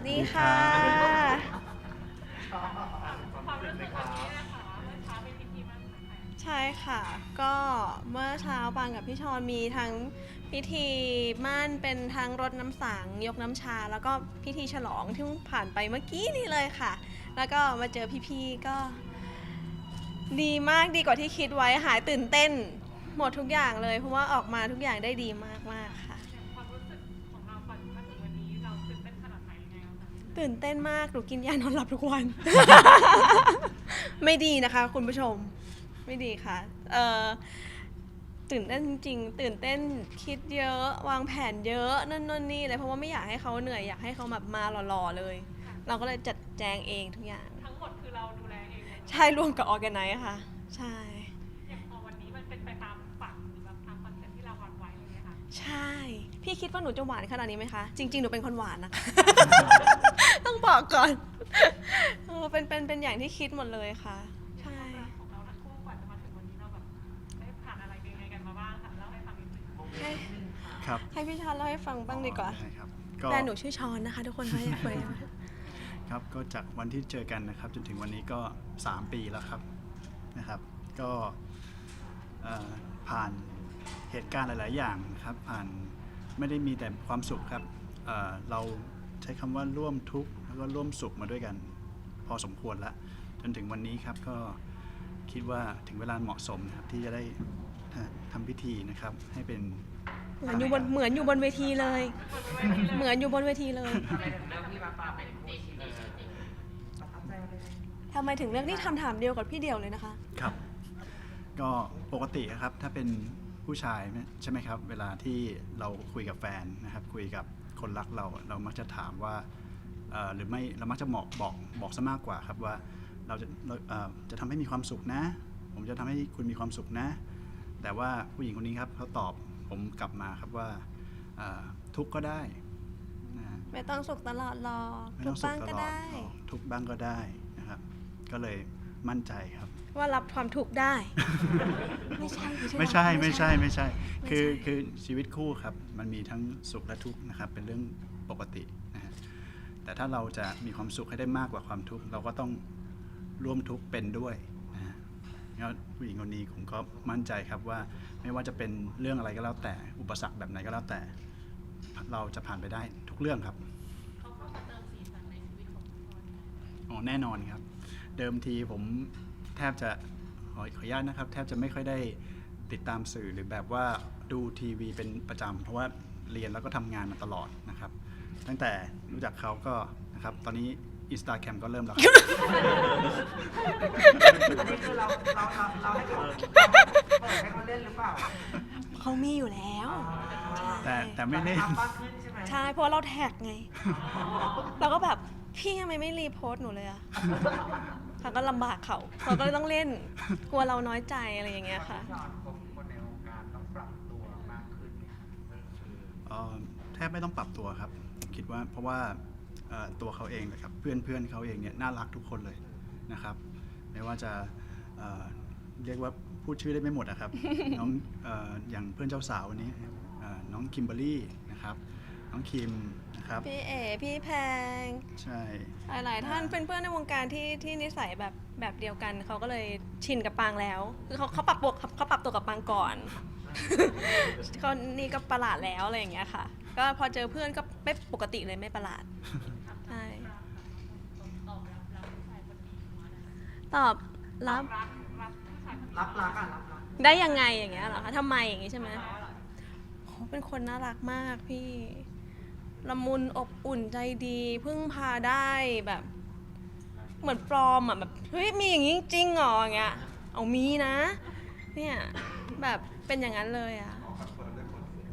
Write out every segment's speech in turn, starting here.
วัสดีค่ะ ใช่ค่ะ ก็เมื่อเช้าปางกับพี่ชอนมีทั้งพิธีม่านเป็นทั้งรดน้ำสังยกน้ำชา แล้วก็พิธีฉลองที่เพิ่งผ่านไปเมื่อกี้นี่เลยค่ะ แล้วก็มาเจอพี่ๆก็ ดีมากดีกว่าที่คิดไว้หายตื่นเต้น หมดทุกอย่างเลย เพราะว่าออกมาทุกอย่างได้ดีมากๆค่ะ ความรู้สึก ตื่นเต้นมากหนูกินยานอนหลับทุกวัน ไม่ดีนะคะ คุณผู้ชม ไม่ดีค่ะ เอ่อ ตื่นเต้นจริงๆตื่นเต้นคิดเยอะ วางแผนเยอะนั่นนนนี่เลยเพราะว่าไม่อยากให้เขาเหนื่อยอยากให้เขาแบบมาหล่อๆเลย เราก็เลยจัดแจงเองทุกอย่าง ทั้งหมดคือเราดูแลเองหมดเลยใช่ร่วมกับออแกไนซ์ค่ะ ใช่ คิดว่าหนูจะหวานขนาดนี้ไหมคะ จริง ๆ หนูเป็นคนหวานนะคะ ต้องบอกก่อนเออเป็นเป็นเป็นอย่างที่คิดหมดเลยค่ะ ใช่ ของเราทั้งคู่กว่าจะมาถึงวันนี้เราแบบได้ผ่านอะไรยังไงกันมาบ้างค่ะเล่าให้ฟังนิดนึงให้ครับให้พี่ชอนเล่าให้ฟังบ้างดีกว่าได้ครับก็แฟนหนูชื่อชอนนะคะ ทุกคนเขาอยากคุยครับก็จากวันที่เจอกันนะครับ จนถึงวันนี้ก็ 3 ปีแล้วครับนะครับ ก็เอ่อผ่านเหตุการณ์หลาย ๆ อย่างนะครับผ่าน ไม่ได้มีแต่ความสุขครับเอ่อเราใช้คำว่าร่วมทุกข์แล้วก็ร่วมสุขมาด้วยกัน พอสมควรแล้วจนถึงวันนี้ครับก็คิดว่าถึงเวลาเหมาะสมนะครับที่จะได้ทำพิธีนะครับให้เป็นเหมือนอยู่บนเหมือนอยู่บนเวทีเลย เหมือนอยู่บนเวทีเลยทำไมถึงเลือกนี่ทำถามเดียวกับพี่เดียวเลยนะคะ ครับ ก็ปกติอะครับถ้าเป็น ผู้ชายใช่ไหมครับ เวลาที่เราคุยกับแฟนนะครับ คุยกับคนรักเรา เรามักจะถามว่าเอ่อหรือไม่เรามักจะบอกบอกบอกซะมากกว่าครับว่าเราจะเราเอ่อจะทำให้มีความสุขนะ ผมจะทำให้คุณมีความสุขนะ แต่ว่าผู้หญิงคนนี้ครับเขาตอบผมกลับมาครับว่าเอ่อทุกข์ก็ได้นะไม่ต้องสุขตลอดหรอกไม่ทุต้กองสุขบ้างตก็ลอดได้หรอกทุกข์บ้างก็ได้นะครับ ก็เลย มั่นใจครับ ว่ารับความทุกข์ได้ ไม่ใช่ไม่ใช่ไม่ใช่ไม่ใช่ไม่คือใช่คือชีวิตคู่ครับ มันมีทั้งสุขและทุกข์นะครับ เป็นเรื่องปกตินะฮะแต่ถ้าเราจะมีความสุขให้ได้มากกว่าความทุกข์เราก็ต้องร่วมทุกข์เป็นด้วยนะฮะแล้วผู้หญิงคนนี้ผมก็มั่นใจครับว่าไม่ว่าจะเป็นเรื่องอะไรก็แล้วแต่อุปสรรคแบบไหนก็แล้วแต่ เราจะผ่านไปได้ทุกเรื่องครับ เขาเข้ามาเติมสีสันในชีวิตของคุณพ่ออ๋อแน่นอนครับ เดิมทีผมแทบจะขอขออนุญาตนะครับ แทบจะไม่ค่อยได้ติดตามสื่อหรือแบบว่าดูทีวีเป็นประจำเพราะว่าเรียนแล้วก็ทำงานมาตลอดนะครับ ตั้งแต่รู้จักเขาก็นะครับ ตอนนี้อินสตาแกรมก็เริ่มแล้วครับ อันนี้คือเราเราเราเราให้เขาเปิดให้เขาเล่นหรือเปล่าเขามีอยู่แล้วแต่แต่ไม่เล่นทำมากขึ้นใช่ไหมใช่เพราะเราแท็กไง เราก็แบบ พี่ทำไมไม่รีโพสต์หนูเลยอะเขาก็ลำบากเขาเขาก็เลยต้องเล่น กลัวเราน้อยใจอะไรอย่างเงี้ยค่ะ คนในวงการต้องปรับตัวมากขึ้นไหมคะเอ่อแทบไม่ต้องปรับตัวครับ คิดว่าเพราะว่าเอ่อตัวเขาเองนะครับเพื่อนเพื่อนเขาเองเนี่ยน่ารักทุกคนเลยนะครับ ไม่ว่าจะเอ่อเรียกว่าพูดชื่อได้ไม่หมดนะครับ น้องเอออย่างเพื่อนเจ้าสาววันนี้นะครับเอ่อน้องคิมเบอรรี่นะครับ น้องคิมนะครับ พี่เอ พี่แพง ใช่ หลายๆ ท่านเป็นเพื่อนในวงการที่ที่นิสัยแบบแบบเดียวกันเขาก็เลยชินกับปางแล้วคือเขาเขาปรับตัวเขาปรับตัวกับปางก่อน เขานี่ก็ประหลาดแล้วอะไรอย่างเงี้ยค่ะ ก็พอเจอเพื่อนก็ไม่ปกติเลยไม่ประหลาดใช่ตอบรับรับผู้ชายคนนี้มาได้ไหมตอบรับรักรับผู้ชายคนนี้รับรักอะรับรักได้ยังไงอย่างเงี้ยเหรอคะทำไมอย่างงี้ใช่ไหมโหเป็นคนน่ารักมากพี่ ละมุนอบอุ่นใจดีพึ่งพาได้แบบ เหมือนปลอมอะแบบเฮ้ยมีอย่างงี้จริงเหรออย่างเงี้ยเอามีนะ เนี่ยแบบเป็นอย่างนั้นเลยอะ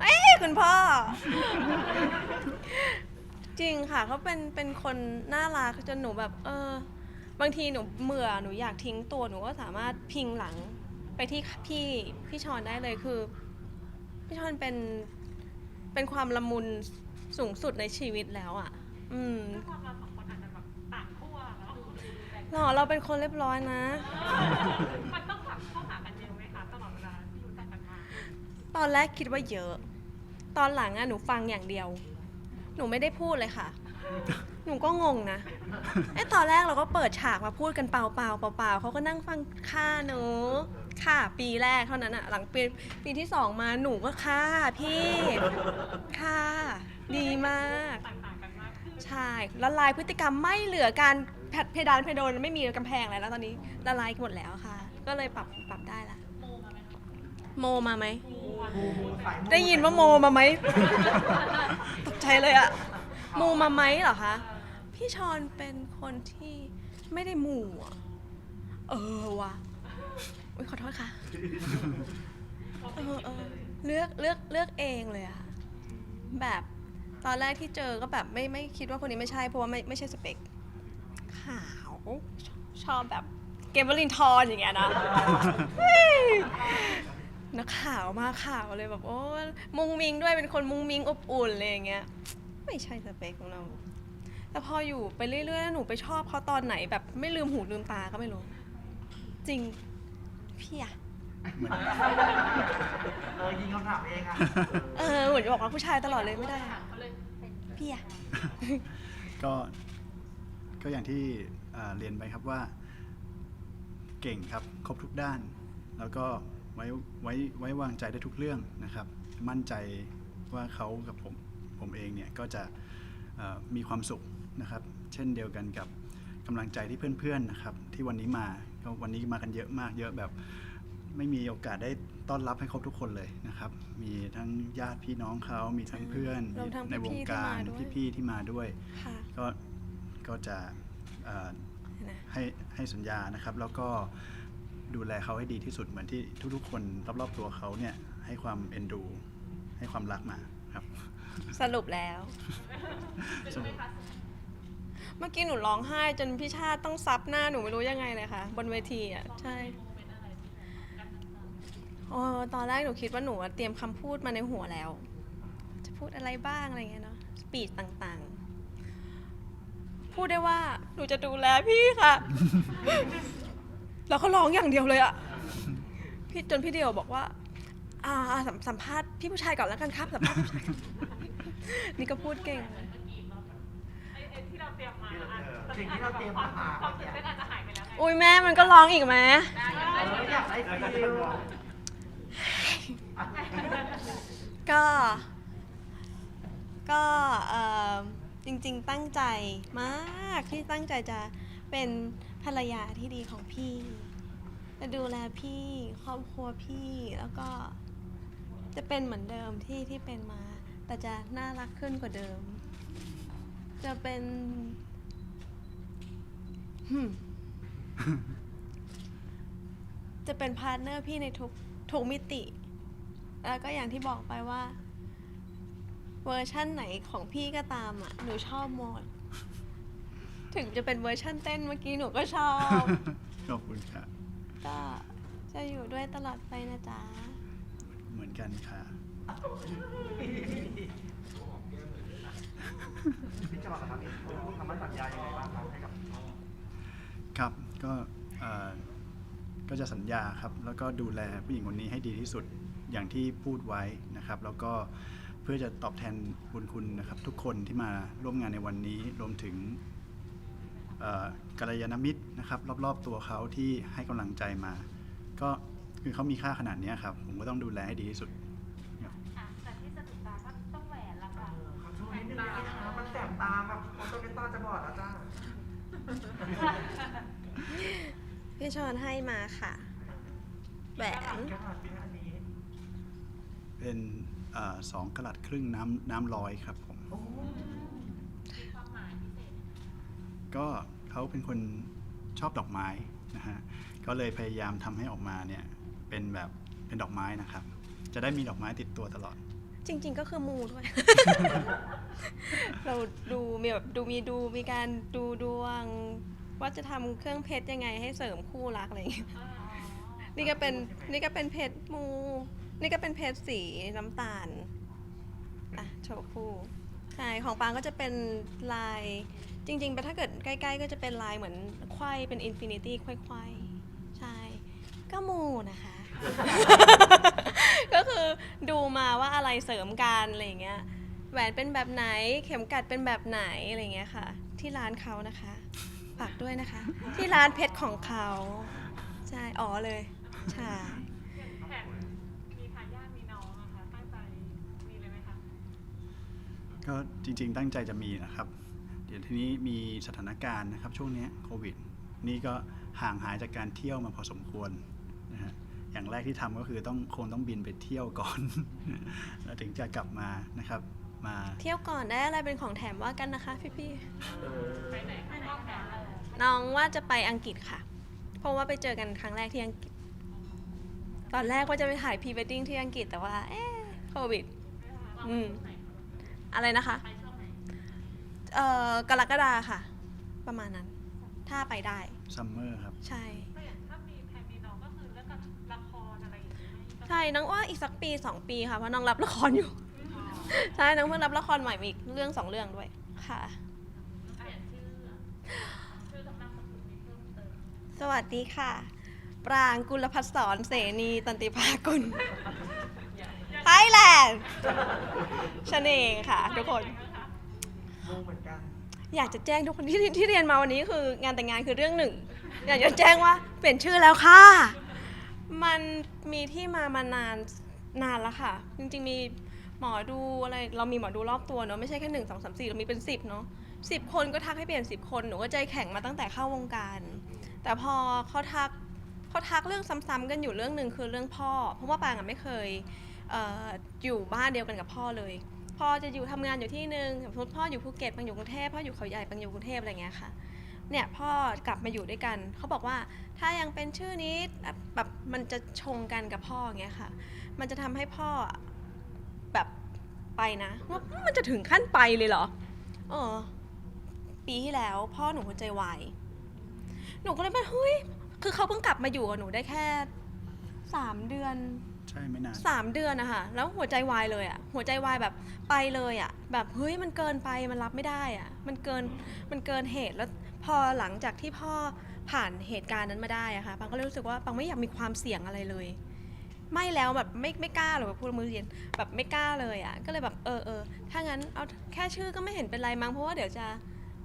เอ้ยคุณพ่อ จริงค่ะเขาเป็นเป็นคนน่ารักจนหนูแบบ เออ บางทีหนูเมื่อหนูอยากทิ้งตัวหนูก็สามารถพิงหลังไปที่พี่พี่ชอนได้เลยคือ พี่ชอนเป็นเป็นความละมุน สูงสุดในชีวิตแล้วอะ อืมด้วยความเราสองคนอาจจะแบบต่างขั้วแล้วแต่หรอเราเป็นคนเรียบร้อยนะ มันต้องปรับเข้าหากันเยอะไหมคะตลอดเวลาที่รู้จักกันมาตอนแรกคิดว่าเยอะ ตอนหลังอะหนูฟังอย่างเดียว หนูไม่ได้พูดเลยค่ะ หนูก็งงนะเอ้ตอนแรกเราก็เปิดฉากมาพูดกันเปล่าๆเปล่าๆเขาก็นั่งฟังค่าหนูค่ะปีแรกเท่านั้นอะหลังปีปีที่สองมาหนูก็ค่ะพี่ค่ะ ดีมาก ต่างๆกันมากขึ้นใช่ละลายพฤติกรรมไม่เหลือการแผดเพดานเพดานไม่มีกำแพงอะไรแล้วตอนนี้ละลายหมดแล้วค่ะ ก็เลยปรับปรับได้ละโมมาไหมมูมูสายมูได้ยินว่าโมมาไหม ตกใจเลยอะโมมาไหมเหรอคะ พี่ชอนเป็นคนที่ไม่ได้หมู่อะเออว่ะอุ้ยขอโทษค่ะ เออเออเลือกเลือกเลือกเองเลยอะแบบ ตอนแรกที่เจอก็แบบไม่ไม่คิดว่าคนนี้ไม่ใช่เพราะว่าไม่ไม่ใช่สเปคขาวชชอบแบบเกมเบอร์ลินทอนอย่างเงี้ยนะเฮ้ยนักข่าวมากข่าวเลยแบบโอ้มุงมิงด้วยเป็นคนมุงมิงอบอุ่นเลยอย่างเงี้ย ไม่ใช่สเปคของเรา แต่พออยู่ไปเรื่อยๆแล้วหนูไปชอบเขาตอนไหนแบบไม่ลืมหูลืมตาก็ไม่รู้ จริงพี่อะเหมือนเออยิงคำถามเองอะเออเหมือนจะบอกว่าผู้ชายตลอดเลยไม่ได้อะ พี่อะ ก็ก็อย่างที่อ่าเรียนไปครับว่า เก่งครับ ครบทุกด้าน แล้วก็ไว้ไว้ไว้วางใจได้ทุกเรื่องนะครับ มั่นใจว่าเขากับผมผมเองเนี่ยก็จะเอ่อมีความสุขนะครับ เช่นเดียวกันกับกำลังใจที่เพื่อนๆนะครับ ที่วันนี้มาก็วันนี้มากันเยอะมากเยอะแบบ ไม่มีโอกาสได้ ต้อนรับให้ครบทุกคนเลยนะครับ มีทั้งญาติพี่น้องเขา มีทั้งเพื่อนรวมทั้งในวงการพี่ๆที่มาด้วย พี่ๆที่มาด้วย ค่ะก็ก็จะเอ่อนะให้ให้สัญญานะครับ แล้วก็ดูแลเขาให้ดีที่สุดเหมือนที่ทุกๆ คนรอบๆตัวเขาเนี่ยให้ความเอ็นดู ให้ความรักมาครับ สรุปแล้ว เมื่อกี้หนูร้องไห้จนพี่ชาติต้องซับหน้าหนูไม่รู้ยังไงเลยค่ะ บนเวทีอะ ใช่ อ๋อตอนแรกหนูคิดว่าหนูอะเตรียมคำพูดมาในหัวแล้ว จะพูดอะไรบ้างอะไรเงี้ยเนาะสปีดต่างๆ พูดได้ว่าหนูจะดูแลพี่ค่ะ แล้วก็ร้องอย่างเดียวเลยอะพี่จนพี่เดียวบอกว่า อ่าสัมสัมภาษณ์พี่ผู้ชายก่อนแล้วกันครับสัมภาษณ์ผู้ชายนี่ก็พูดเก่ง ไอ้ไอ้ที่เราเตรียมมาอะสิ่งที่เราเตรียมมา ความตื่นเต้นอาจจะหายไปแล้วไง อุ้ยแม่มันก็ร้องอีกไหมเอออยากได้ฟิล ก็ ก็เอ่อจริงๆ ตั้งใจมากที่ตั้งใจจะเป็นภรรยาที่ดีของพี่จะดูแลพี่ครอบครัวพี่แล้วก็ จะเป็นเหมือนเดิมที่ที่เป็นมา แต่จะน่ารักขึ้นกว่าเดิม จะเป็นหืมจะเป็นพาร์ทเนอร์พี่ในทุกทุกมิติ แล้วก็อย่างที่บอกไปว่า เวอร์ชั่นไหนของพี่ก็ตามอะ หนูชอบหมด ถึงจะเป็นเวอร์ชั่นเต้นเมื่อกี้หนูก็ชอบ ขอบคุณค่ะ ก็จะอยู่ด้วยตลอดไปนะจ๊ะ เหมือนกันค่ะ พี่จอดนะครับพูดคำมั่นสัญญายังไงบ้างครับให้กับน้องครับ ก็เอ่อก็จะสัญญาครับ แล้วก็ดูแลผู้หญิงคนนี้ให้ดีที่สุด อย่างที่พูดไว้นะครับ แล้วก็เพื่อจะตอบแทนบุญคุณนะครับ ทุกคนที่มาร่วมงานในวันนี้รวมถึงเอ่อกัลยาณมิตรนะครับ รอบๆตัวเขาที่ให้กำลังใจมา ก็คือเขามีค่าขนาดเนี้ยครับ ผมก็ต้องดูแลให้ดีที่สุดครับแต่ที่สะดุดตาก็ต้องแหวนละค่ะขอช่วยนิดนึงนะคะมันแสบตาแบบคนต้นเป็นต้นจะบอดแล้วจ้าพี่ชอนให้มาค่ะแหวน แค่ขนาดนี้อันนี้ เป็นเอ่อสองกะลัดครึ่งน้ำน้ำร้อยครับผมโอ้ความหมายพิเศษก็เขาเป็นคนชอบดอกไม้นะฮะก็เลยพยายามทำให้ออกมาเนี่ยเป็นแบบเป็นดอกไม้นะครับ จะได้มีดอกไม้ติดตัวตลอด จริง ๆ ก็คือมูด้วย เราดูมีแบบดูมีดูมีการดูดวง ว่าจะทำเครื่องเพชรยังไงให้เสริมคู่รักอะไรอย่างเงี้ยนี่ก็เป็นนี่ก็เป็นเพชรมู นี่ก็เป็นเพชรสีน้ำตาล อะโชว์คู่ใช่ของปางก็จะเป็นลายจริงๆแต่ถ้าเกิดใกล้ ๆ ก็จะเป็นลายเหมือนไขว้เป็นอินฟินิตี้ไขว้ๆใช่ ก็มูนะคะ ก็คือดูมาว่าอะไรเสริมกันอะไรอย่างเงี้ยแหวนเป็นแบบไหนเข็มกัดเป็นแบบไหนอะไรเงี้ยค่ะ ที่ร้านเขานะคะฝากด้วยนะคะ ที่ร้านเพชรของเขาใช่อ๋อเลยใช่ แผนมีทายาทมีน้องอะคะตั้งใจมีเลยไหมคะ ก็จริง ๆ ตั้งใจจะมีนะครับ เดี๋ยวทีนี้มีสถานการณ์นะครับ ช่วงเนี้ยโควิด นี่ก็ห่างหายจากการเที่ยวมาพอสมควรนะฮะอย่างแรกที่ทำก็คือต้องคงต้องบินไปเที่ยวก่อน แล้วถึงจะกลับมานะครับ มาเที่ยวก่อนได้อะไรเป็นของแถมว่ากันนะคะพี่ไปไหนไปนอกแผนเลยๆน้องว่าจะไปอังกฤษค่ะ เพราะว่าไปเจอกันครั้งแรกที่อังกฤษ ตอนแรกว่าจะไปถ่ายพรีเวดดิ้งที่อังกฤษแต่ว่า เอ๊ะโควิด อืม อะไรนะคะไปช่วงไหนเอ่อกรกฎาค่ะ ประมาณนั้น ถ้าไปได้ ซัมเมอร์ครับ ใช่ ก็อย่างถ้ามีแผนมีน้องก็คือเรื่องกับละครอะไรอย่างเงี้ยใช่น้องว่าอีกสักปีสองปีค่ะเพราะน้องรับละครอยู่ ใช่น้องเพิ่งรับละครใหม่มาอีกเรื่องสองเรื่องด้วยค่ะ เปลี่ยนชื่อชื่อสำนักสกุลนี้เพิ่มเติมสวัสดีค่ะ ปรางกุลพัฒสอนเสนีตันติภากุลไทย แลนด์ฉันเองค่ะ ทุกคนมูเหมือนกันอยากจะแจ้งทุกคนที่ที่เรียนมาวันนี้คืองานแต่งงานคือเรื่องหนึ่ง อยากจะแจ้งว่าเปลี่ยนชื่อแล้วค่ะ มันมีที่มามานานนานแล้วค่ะ จริงๆมีหมอดูอะไรเรามีหมอดูรอบตัวเนาะไม่ใช่แค่หนึ่งสองสามสี่เรามีเป็นสิบเนาะสิบคนก็ทักให้เปลี่ยนสิบคนหนูก็ใจแข็งมาตั้งแต่เข้าวงการ แต่พอเขาทักเขาทักเรื่องซ้ำๆกันอยู่เรื่องหนึ่งคือเรื่องพ่อ เพราะว่าปางอะไม่เคย เอออยู่บ้านเดียวกันกับพ่อเลย พ่อจะอยู่ทำงานอยู่ที่หนึ่งสมมติพ่ออยู่ภูเก็ตบางอยู่กรุงเทพพ่ออยู่เขาใหญ่บางอยู่กรุงเทพอะไรเงี้ยค่ะเนี่ยพ่อกลับมาอยู่ด้วยกันเขาบอกว่าถ้ายังเป็นชื่อนี้แบบมันจะชงกันกับพ่อเงี้ยค่ะ มันจะทำให้พ่อแบบไปนะว่ามันจะถึงขั้นไปเลยเหรอเออปีที่แล้ว พ่อหนูหัวใจวายหนูก็เลยแบบเฮ้ยคือเขาเพิ่งกลับมาอยู่กับหนูได้แค่สามเดือน ใช่ไม่นาน สามเดือนนะคะแล้วหัวใจวายเลยอะหัวใจวายแบบไปเลยอะแบบเฮ้ยมันเกินไปมันรับไม่ได้อะมันเกินมันเกินเหตุแล้วพอหลังจากที่พ่อผ่านเหตุการณ์นั้นมาได้อะค่ะปังก็เลยรู้สึกว่าปังไม่อยากมีความเสี่ยงอะไรเลย ไม่แล้วแบบไม่ไม่กล้าหรอกแบบพูดมือเย็นแบบไม่กล้าเลยอะก็เลยแบบเออเออถ้างั้นเอาแค่ชื่อก็ไม่เห็นเป็นไรมั้งเพราะว่าเดี๋ยวจะ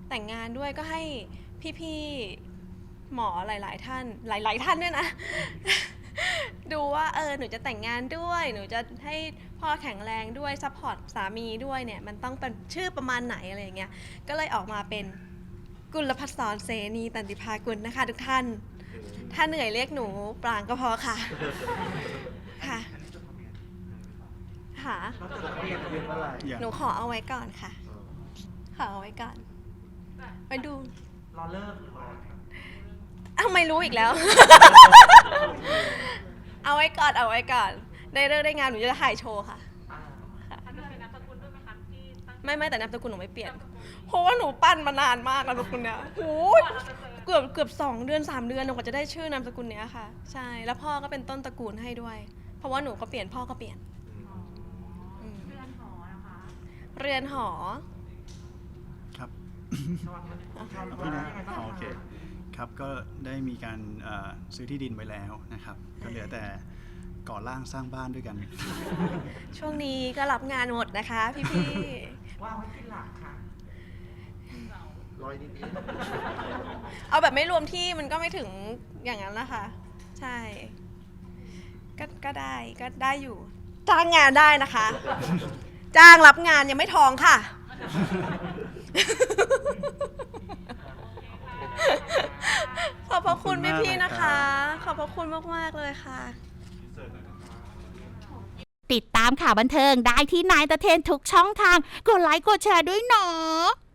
แต่งงานด้วยก็ให้พี่ๆหมอหลาย ๆ ท่านหลาย ๆ ท่านด้วยนะ ดูว่าเออหนูจะแต่งงานด้วย หนูจะให้พ่อแข็งแรงด้วยซัพพอร์ตสามีด้วยเนี่ยมันต้องเป็นชื่อประมาณไหนอะไรอย่างเงี้ยก็เลยออกมาเป็นกุลพัฒสอนเสนีตันติภากุลนะคะ ทุกท่าน ถ้าเหนื่อยเรียกหนูปรางก็พอค่ะ ค่ะค่ะเราจดทะเบียนทะเบียนเมื่อไหร่อย่างหนูขอเอาไว้ก่อนค่ะ ขอเอาไว้ก่อน ไปดู รอเลิกหรือรอ ทำไมรู้อีกแล้ว เอาไว้ก่อนเอาไว้ก่อนได้เลิกได้งานหนูจะถ่ายโชว์ค่ะอ่าอันนี้เป็นนามสกุลด้วยไหมคะที่ตั้งไม่ไม่แต่นามสกุลหนูไม่เปลี่ยน เพราะว่าหนูปั้นมานานมากนามสกุลเนี้ยโอ้ยเกือบเกือบสองเดือนสามเดือนหนูกว่าจะได้ชื่อนามสกุลเนี้ยค่ะ ใช่ แล้วพ่อก็เป็นต้นตระกูลให้ด้วย เพราะว่าหนูก็เปลี่ยนพ่อก็เปลี่ยนอืมเรือนหอนะคะเรือนหอ ครับชอบไหมชอบเอาไหมพี่นะยังไงบ้างอ๋อโอเค ครับก็ได้มีการเอ่อซื้อที่ดินไว้แล้วนะครับ ก็เหลือแต่ก่อร่างสร้างบ้านด้วยกัน ช่วงนี้ก็รับงานหมดนะคะ พี่ว่าไว้ที่หลักค่ะร้อยนิดๆเอาแบบไม่รวมที่มันก็ไม่ถึงอย่างนั้นนะคะใช่ ก็ก็ได้ก็ได้อยู่ จ้างงานได้นะคะ จ้างรับงานยังไม่ทองค่ะข อบพระคุณขอบคุณมากพี่ๆนะคะเลยครับขอบพระคุณมาก ๆ เลยค่ะ ติดตามข่าวบันเทิงได้ที่นายตะเทนทุกช่องทาง กดไลค์กดแชร์ด้วยเนาะ